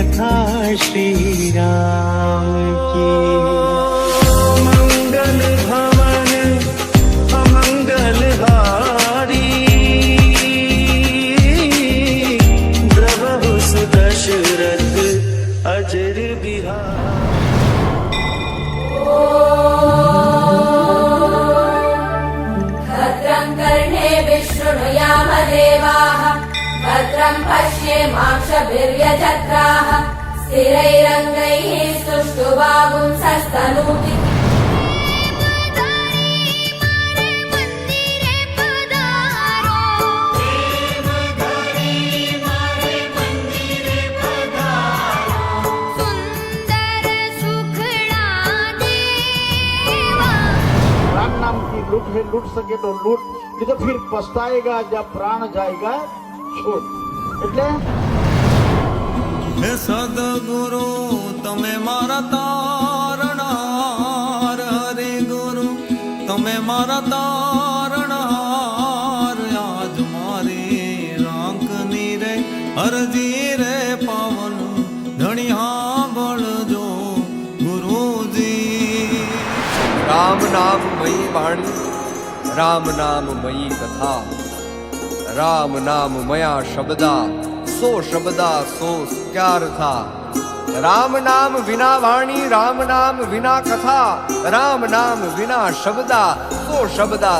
कथा श्रीराम की मङ्गल भवन अमङ्गल हारी द्रवहुस दशरथ अजर बिहार करणे वीर्यचक्राः स्थिरैरङ्गैः सुष्ठुवागुंसस्तनूति राम नाम की लूट है लूट सके तो लूट नहीं तो फिर पछताएगा जब प्राण जाएगा छोड़ એટલે? હે સદગુરુ તમે મારા તારણ હરે ગુરુ તમે મારા તારણહાર આજ મારી રાંકની રે હરજી રે પાવન ધણિયા બળજો ગુરુજી. રામ નામ મયી વાણી રામ નામ મયી કથા. રામ નામ મયા શબ્દા, સો શબ્દા, સો ક્યાર થા. રામ નામ વિના વાણી, રામ નામ વિના કથા, રામ નામ વિના શબ્દા, સો શબ્દા